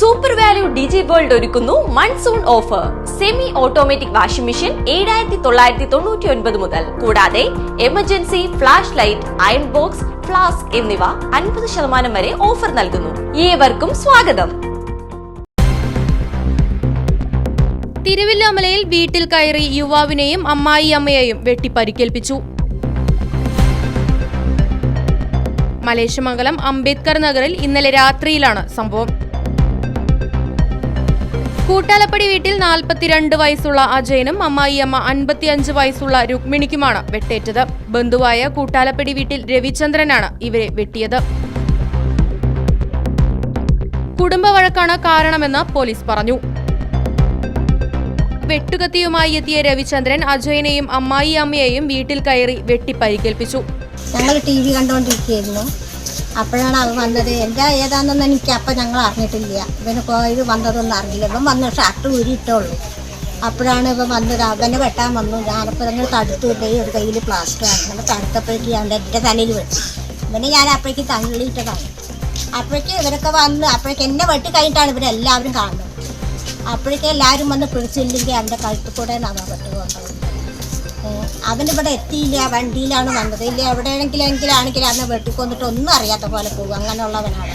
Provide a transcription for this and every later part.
Super Value Digi World ഒരുക്കുന്നു monsoon offer semi automatic washing machine ഏഴായിരത്തി തൊള്ളായിരത്തി തൊണ്ണൂറ്റി ഒൻപത് മുതൽ. കൂടാതെ emergency flash light iron box flask എന്നിവ അൻപത് ശതമാനം വരെ ഓഫർ നൽകുന്നു. ഏവർക്കും സ്വാഗതം. തിരുവില്ലാമലയിൽ വീട്ടിൽ കയറി യുവാവിനെയും അമ്മായി അമ്മയെയും വെട്ടി മലേശമംഗലം അംബേദ്കർ നഗറിൽ ഇന്നലെ രാത്രിയിലാണ് സംഭവം. കൂട്ടാലപ്പടി വീട്ടിൽ നാൽപ്പത്തിരണ്ട് വയസ്സുള്ള അജയനും അമ്മായിയമ്മ അൻപത്തിയഞ്ച് വയസ്സുള്ള രുക്മിണിക്കുമാണ് വെട്ടേറ്റത്. ബന്ധുവായ കൂട്ടാലപ്പടി വീട്ടിൽ രവിചന്ദ്രനാണ് ഇവരെ വെട്ടിയത്. കുടുംബ വഴക്കാണ് കാരണമെന്ന് പോലീസ് പറഞ്ഞു. വെട്ടുകത്തിയുമായി എത്തിയ രവിചന്ദ്രൻ അജയനെയും അമ്മായി അമ്മയെയും വീട്ടിൽ കയറി വെട്ടി പരിക്കേൽപ്പിച്ചു ഞങ്ങൾ ടി വി കണ്ടുകൊണ്ടിരിക്കുകയായിരുന്നു അപ്പോഴാണ് അവൻ വന്നത്. എന്റെ ഏതാണെന്നൊന്നും എനിക്ക് അപ്പം ഞങ്ങൾ അറിഞ്ഞിട്ടില്ല. ഇവന് പോയത് വന്നതൊന്നും അറിഞ്ഞില്ല. ഇവൻ വന്ന് ഷർട്ട് ഊരിയിട്ടുള്ളൂ അപ്പോഴാണ് ഇവൻ വന്നത്. അവനെ വെട്ടാൻ വന്നു. ഞാനപ്പോൾ നിങ്ങൾ തടുത്തില്ല ഒരു കയ്യിൽ പ്ലാസ്റ്റർ അങ്ങനെ തടുത്തപ്പോഴേക്ക് അവന്റെ എന്റെ തലയിൽ വെട്ടി. ഇവനെ ഞാൻ അപ്പോഴേക്ക് തള്ളിയിട്ടതാണ്. അപ്പോഴേക്ക് ഇവരൊക്കെ വന്ന് അപ്പോഴേക്ക് എന്നെ വെട്ടി കഴിഞ്ഞിട്ടാണ് ഇവരെല്ലാവരും കാണുന്നത്. അപ്പോഴേക്ക് എല്ലാവരും വന്ന് പിടിച്ചില്ലെങ്കിൽ അവന്റെ കഴുത്തിൽ കൂടെ നമ്മൾ വെട്ട് കൊണ്ടത് അവനിവിടെ എത്തിയില്ല വണ്ടിയിലാണ് വന്നത്. ഇല്ല എവിടെയെങ്കിലും എങ്കിലും ആണെങ്കിൽ അന്ന് വെട്ടിക്കൊന്നിട്ട് ഒന്നും അറിയാത്ത പോലെ പോകും. അങ്ങനെയുള്ളവനാണ്.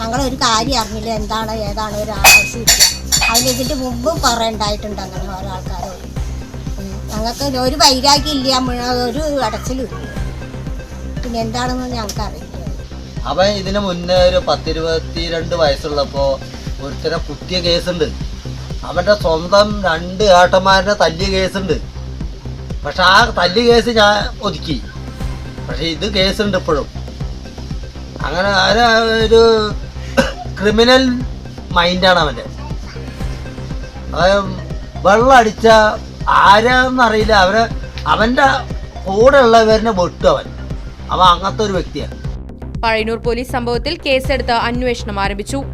ഞങ്ങളൊരു കാര്യം അറിഞ്ഞില്ല എന്താണ് ഏതാണ് ഒരു ആവശ്യമില്ല. അതിലിതിന്റെ മുമ്പും കുറേ ഉണ്ടായിട്ടുണ്ട് അങ്ങനെ ഓരോ ആൾക്കാരോട്. ഞങ്ങൾക്ക് ഒരു വൈരാഗ്യം ഇല്ല ഒരു അടച്ചിലും പിന്നെ എന്താണെന്ന് ഞങ്ങൾക്ക് അറിയില്ല അവൻ ഇതിനു മുന്നേ ഒരു പത്തിരുപത്തി രണ്ട് വയസ്സുള്ളപ്പോൾ ഒരുത്തരം കുത്തിയ കേസുണ്ട്. അവന്റെ സ്വന്തം രണ്ട് ഏട്ടന്മാരുടെ തല്ലിയ കേസുണ്ട്. പക്ഷെ ആ തല്ലിയ കേസ് ഞാൻ ഒതുക്കി. പക്ഷെ ഇത് കേസുണ്ട് ഇപ്പോഴും. അങ്ങനെ അവന് ഒരു ക്രിമിനൽ മൈൻഡാണ് അവന്റെ വെള്ളടിച്ച വെള്ളം അടിച്ച ആരാന്നറിയില്ല അവരെ അവന്റെ കൂടെ ഉള്ളവരെ വെട്ടു അവൻ. അവൻ അങ്ങനത്തെ ഒരു വ്യക്തിയാണ്. പഴയനൂർ പോലീസ് സംഭവത്തിൽ കേസെടുത്ത് അന്വേഷണം ആരംഭിച്ചു.